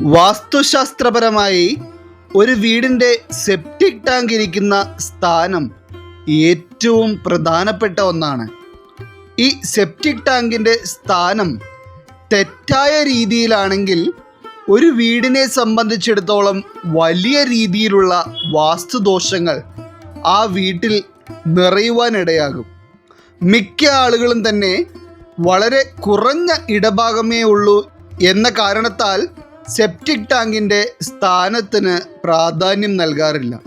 വാസ്തുശാസ്ത്രപരമായി ഒരു വീടിന്റെ septic tank ഇരിക്കുന്ന സ്ഥാനം ഏറ്റവും പ്രധാനപ്പെട്ട ഒന്നാണ്. ഈ സെപ്റ്റിക് ടാങ്കിന്റെ സ്ഥാനം തെറ്റായ രീതിയിലാണെങ്കിൽ ഒരു വീടിനെ സംബന്ധിച്ചിടത്തോളം വലിയ രീതിയിലുള്ള വാസ്തുദോഷങ്ങൾ ആ വീട്ടിൽ നിറയുവാനിടയാകും. മിക്ക ആളുകളും തന്നെ വളരെ കുറഞ്ഞ ഇടഭാഗമേ ഉള്ളൂ എന്ന കാരണത്താൽ സെപ്റ്റിക് ടാങ്കിന്റെ സ്ഥാനത്തിന് പ്രാധാന്യം നൽകാറില്ല.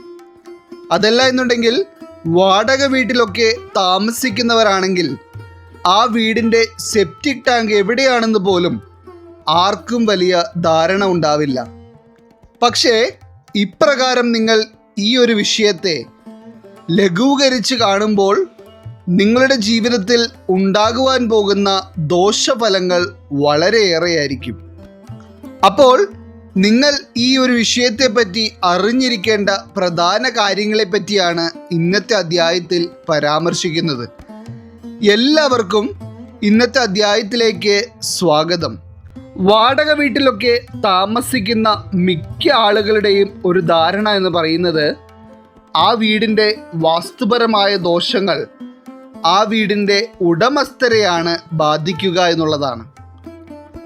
അതല്ല എന്നുണ്ടെങ്കിൽ വാടക വീട്ടിലൊക്കെ താമസിക്കുന്നവരാണെങ്കിൽ ആ വീടിന്റെ സെപ്റ്റിക് ടാങ്ക് എവിടെയാണെന്ന് പോലും ആർക്കും വലിയ ധാരണ ഉണ്ടാവില്ല. പക്ഷേ ഇപ്രകാരം നിങ്ങൾ ഈ ഒരു വിഷയത്തെ ലഘൂകരിച്ച് കാണുമ്പോൾ നിങ്ങളുടെ ജീവിതത്തിൽ ഉണ്ടാകുവാൻ പോകുന്ന ദോഷഫലങ്ങൾ വളരെയേറെയായിരിക്കും. അപ്പോൾ നിങ്ങൾ ഈ ഒരു വിഷയത്തെ പറ്റി അറിഞ്ഞിരിക്കേണ്ട പ്രധാന കാര്യങ്ങളെ പറ്റിയാണ് ഇന്നത്തെ അധ്യായത്തിൽ പരാമർശിക്കുന്നത്. എല്ലാവർക്കും ഇന്നത്തെ അധ്യായത്തിലേക്ക് സ്വാഗതം. വാടക വീട്ടിലൊക്കെ താമസിക്കുന്ന മിക്ക ആളുകളുടെയും ഒരു ധാരണ എന്ന് പറയുന്നത് ആ വീടിന്റെ വാസ്തുപരമായ ദോഷങ്ങൾ ആ വീടിന്റെ ഉടമസ്ഥരെയാണ് ബാധിക്കുക എന്നുള്ളതാണ്.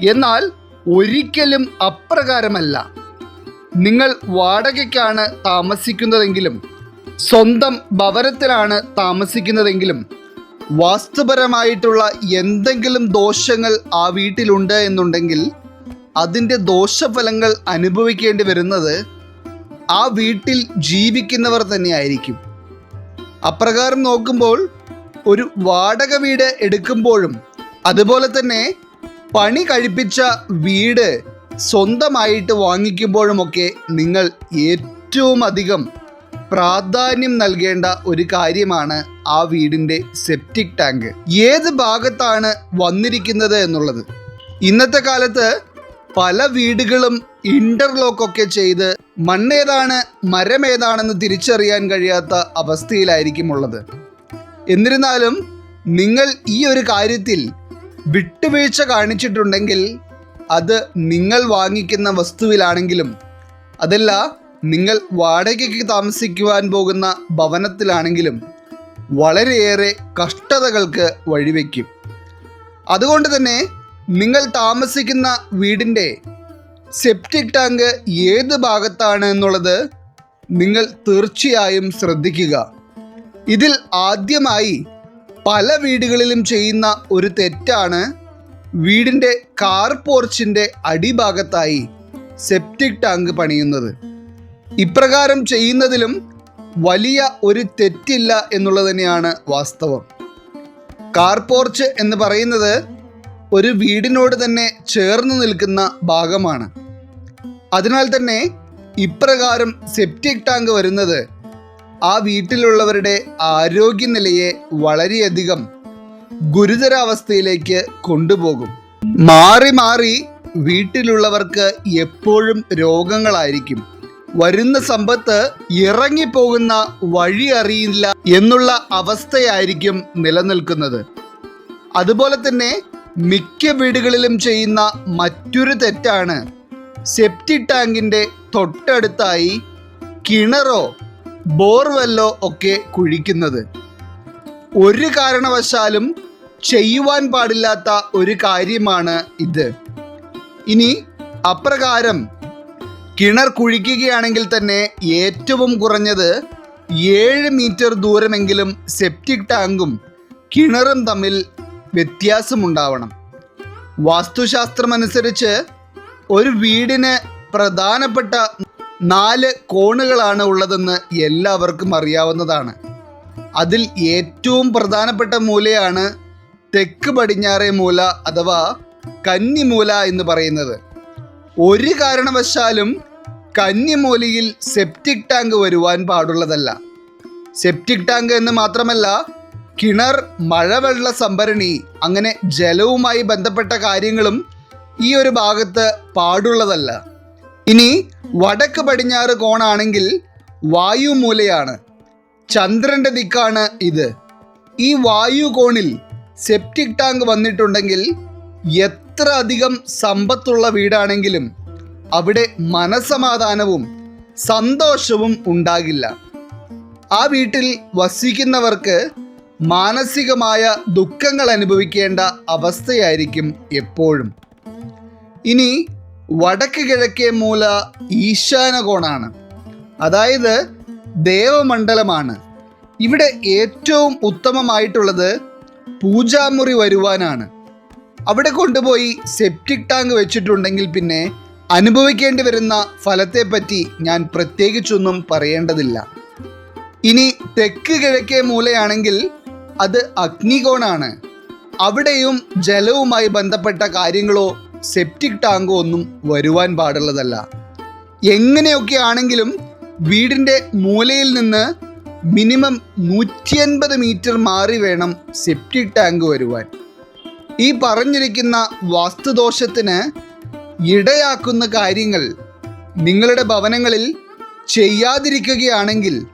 എന്നാൽ ഒരിക്കലും അപ്രകാരമല്ല. നിങ്ങൾ വാടകയ്ക്കാണ് താമസിക്കുന്നതെങ്കിലും സ്വന്തം ഭവനത്തിലാണ് താമസിക്കുന്നതെങ്കിലും വാസ്തുപരമായിട്ടുള്ള എന്തെങ്കിലും ദോഷങ്ങൾ ആ വീട്ടിലുണ്ട് എന്നുണ്ടെങ്കിൽ അതിന്റെ ദോഷഫലങ്ങൾ അനുഭവിക്കേണ്ടി വരുന്നത് ആ വീട്ടിൽ ജീവിക്കുന്നവർ തന്നെയായിരിക്കും. അപ്രകാരം നോക്കുമ്പോൾ ഒരു വാടക വീട് എടുക്കുമ്പോഴും അതുപോലെ തന്നെ പണി കഴിപ്പിച്ച വീട് സ്വന്തമായിട്ട് വാങ്ങിക്കുമ്പോഴുമൊക്കെ നിങ്ങൾ ഏറ്റവും അധികം പ്രാധാന്യം നൽകേണ്ട ഒരു കാര്യമാണ് ആ വീടിന്റെ സെപ്റ്റിക് ടാങ്ക് ഏത് ഭാഗത്താണ് വന്നിരിക്കുന്നത് എന്നുള്ളത്. ഇന്നത്തെ കാലത്ത് പല വീടുകളും ഇന്റർലോക്കൊക്കെ ചെയ്ത് മണ്ണേതാണ് മരമേതാണെന്ന് തിരിച്ചറിയാൻ കഴിയാത്ത അവസ്ഥയിലായിരിക്കും ഉള്ളത്. എന്നിരുന്നാലും നിങ്ങൾ ഈ ഒരു കാര്യത്തിൽ വിട്ടുവീഴ്ച കാണിച്ചിട്ടുണ്ടെങ്കിൽ അത് നിങ്ങൾ വാങ്ങിക്കുന്ന വസ്തുവിലാണെങ്കിലും അതല്ല നിങ്ങൾ വാടകയ്ക്ക് താമസിക്കുവാൻ പോകുന്ന ഭവനത്തിലാണെങ്കിലും വളരെയേറെ കഷ്ടതകൾക്ക് വഴിവെക്കും. അതുകൊണ്ട് തന്നെ നിങ്ങൾ താമസിക്കുന്ന വീടിന്റെ സെപ്റ്റിക് ടാങ്ക് ഏത് ഭാഗത്താണ് എന്നുള്ളത് നിങ്ങൾ തീർച്ചയായും ശ്രദ്ധിക്കുക. ഇതിൽ ആദ്യമായി പല വീടുകളിലും ചെയ്യുന്ന ഒരു തെറ്റാണ് വീടിന്റെ കാർ പോർച്ചിന്റെ അടിഭാഗത്തായി സെപ്റ്റിക് ടാങ്ക് പണിയുന്നത്. ഇപ്രകാരം ചെയ്യുന്നതിലും വലിയ ഒരു തെറ്റില്ല എന്നുള്ളത് തന്നെയാണ് വാസ്തവം. കാർ പോർച്ച് എന്ന് പറയുന്നത് ഒരു വീടിനോട് തന്നെ ചേർന്ന് നിൽക്കുന്ന ഭാഗമാണ്. അതിനാൽ തന്നെ ഇപ്രകാരം സെപ്റ്റിക് ടാങ്ക് വരുന്നത് ആ വീട്ടിലുള്ളവരുടെ ആരോഗ്യനിലയെ വളരെയധികം ഗുരുതരാവസ്ഥയിലേക്ക് കൊണ്ടുപോകും. മാറി മാറി വീട്ടിലുള്ളവർക്ക് എപ്പോഴും രോഗങ്ങളായിരിക്കും. വരുന്ന സമ്പത്ത് ഇറങ്ങിപ്പോകുന്ന വഴി അറിയില്ല എന്നുള്ള അവസ്ഥയായിരിക്കും നിലനിൽക്കുന്നത്. അതുപോലെ തന്നെ മിക്ക വീടുകളിലും ചെയ്യുന്ന മറ്റൊരു തെറ്റാണ്. സെപ്റ്റി ടാങ്കിന്റെ തൊട്ടടുത്തായി കിണറോ ബോർവെല്ലോ ഒക്കെ കുഴിക്കുന്നത്. ഒരു കാരണവശാലും ചെയ്യുവാൻ പാടില്ലാത്ത ഒരു കാര്യമാണ് ഇത്. ഇനി അപ്രകാരം കിണർ കുഴിക്കുകയാണെങ്കിൽ തന്നെ ഏറ്റവും കുറഞ്ഞത് ഏഴ് മീറ്റർ ദൂരമെങ്കിലും സെപ്റ്റിക് ടാങ്കും കിണറും തമ്മിൽ വ്യത്യാസമുണ്ടാവണം. വാസ്തുശാസ്ത്രമനുസരിച്ച് ഒരു വീടിന് പ്രധാനപ്പെട്ട നാല് കോണുകളാണ് ഉള്ളതെന്ന് എല്ലാവർക്കും അറിയാവുന്നതാണ്. അതിൽ ഏറ്റവും പ്രധാനപ്പെട്ട മൂലയാണ് തെക്ക് പടിഞ്ഞാറേ മൂല അഥവാ കന്നിമൂല എന്ന് പറയുന്നത്. ഒരു കാരണവശാലും കന്നിമൂലയിൽ സെപ്റ്റിക് ടാങ്ക് വരുവാൻ പാടുള്ളതല്ല. സെപ്റ്റിക് ടാങ്ക് എന്ന് മാത്രമല്ല കിണർ മഴവെള്ള സംഭരണി അങ്ങനെ ജലവുമായി ബന്ധപ്പെട്ട കാര്യങ്ങളും ഈ ഒരു ഭാഗത്ത് പാടുള്ളതല്ല. ഇനി വടക്ക് പടിഞ്ഞാറ് കോണാണെങ്കിൽ വായുമൂലയാണ്. ചന്ദ്രന്റെ ദിക്കാണ് ഇത്. ഈ വായു കോണിൽ സെപ്റ്റിക് ടാങ്ക് വന്നിട്ടുണ്ടെങ്കിൽ എത്ര അധികം സമ്പത്തുള്ള വീടാണെങ്കിലും അവിടെ മനസമാധാനവും സന്തോഷവും ഉണ്ടാകില്ല. ആ വീട്ടിൽ വസിക്കുന്നവർക്ക് മാനസികമായ ദുഃഖങ്ങൾ അനുഭവിക്കേണ്ട അവസ്ഥയായിരിക്കും എപ്പോഴും. ഇനി വടക്ക് കിഴക്കേ മൂല ഈശാനകോണാണ് അതായത് ദേവമണ്ഡലമാണ്. ഇവിടെ ഏറ്റവും ഉത്തമമായിട്ടുള്ളത് പൂജാമുറി വരുവാനാണ്. അവിടെ കൊണ്ടുപോയി സെപ്റ്റിക് ടാങ്ക് വെച്ചിട്ടുണ്ടെങ്കിൽ പിന്നെ അനുഭവിക്കേണ്ടി വരുന്ന ഫലത്തെപ്പറ്റി ഞാൻ പ്രത്യേകിച്ചൊന്നും പറയേണ്ടതില്ല. ഇനി തെക്ക് കിഴക്കേ മൂലയാണെങ്കിൽ അത് അഗ്നികോണാണ്. അവിടെയും ജലവുമായി ബന്ധപ്പെട്ട കാര്യങ്ങളോ സെപ്റ്റിക് ടാങ്കോ ഒന്നും വരുവാൻ പാടുള്ളതല്ല. എങ്ങനെയൊക്കെ ആണെങ്കിലും വീടിന്റെ മൂലയിൽ നിന്ന് മിനിമം നൂറ്റി അൻപത് മീറ്റർ മാറി വേണം സെപ്റ്റിക് ടാങ്ക് വരുവാൻ. ഈ പറഞ്ഞിരിക്കുന്ന വാസ്തുദോഷത്തിന് ഇടയാക്കുന്ന കാര്യങ്ങൾ നിങ്ങളുടെ ഭവനങ്ങളിൽ ചെയ്യാതിരിക്കുകയാണെങ്കിൽ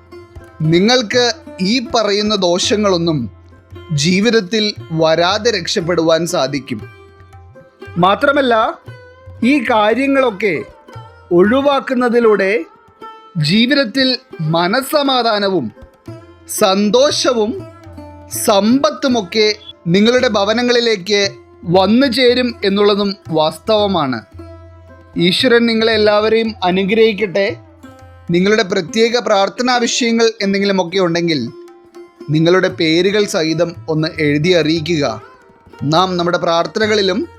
നിങ്ങൾക്ക് ഈ പറയുന്ന ദോഷങ്ങളൊന്നും ജീവിതത്തിൽ വരാതെ രക്ഷപ്പെടുവാൻ സാധിക്കും. മാത്രമല്ല ഈ കാര്യങ്ങളൊക്കെ ഒഴിവാക്കുന്നതിലൂടെ ജീവിതത്തിൽ മനസ്സമാധാനവും സന്തോഷവും സമ്പത്തുമൊക്കെ നിങ്ങളുടെ ഭവനങ്ങളിലേക്ക് വന്നു ചേരും എന്നുള്ളതും വാസ്തവമാണ്. ഈശ്വരൻ നിങ്ങളെ എല്ലാവരെയും അനുഗ്രഹിക്കട്ടെ. നിങ്ങളുടെ പ്രത്യേക പ്രാർത്ഥനാ വിഷയങ്ങൾ എന്തെങ്കിലുമൊക്കെ ഉണ്ടെങ്കിൽ നിങ്ങളുടെ പേരുകൾ സഹിതം ഒന്ന് എഴുതി അറിയിക്കുക. നാം നമ്മുടെ പ്രാർത്ഥനകളിലും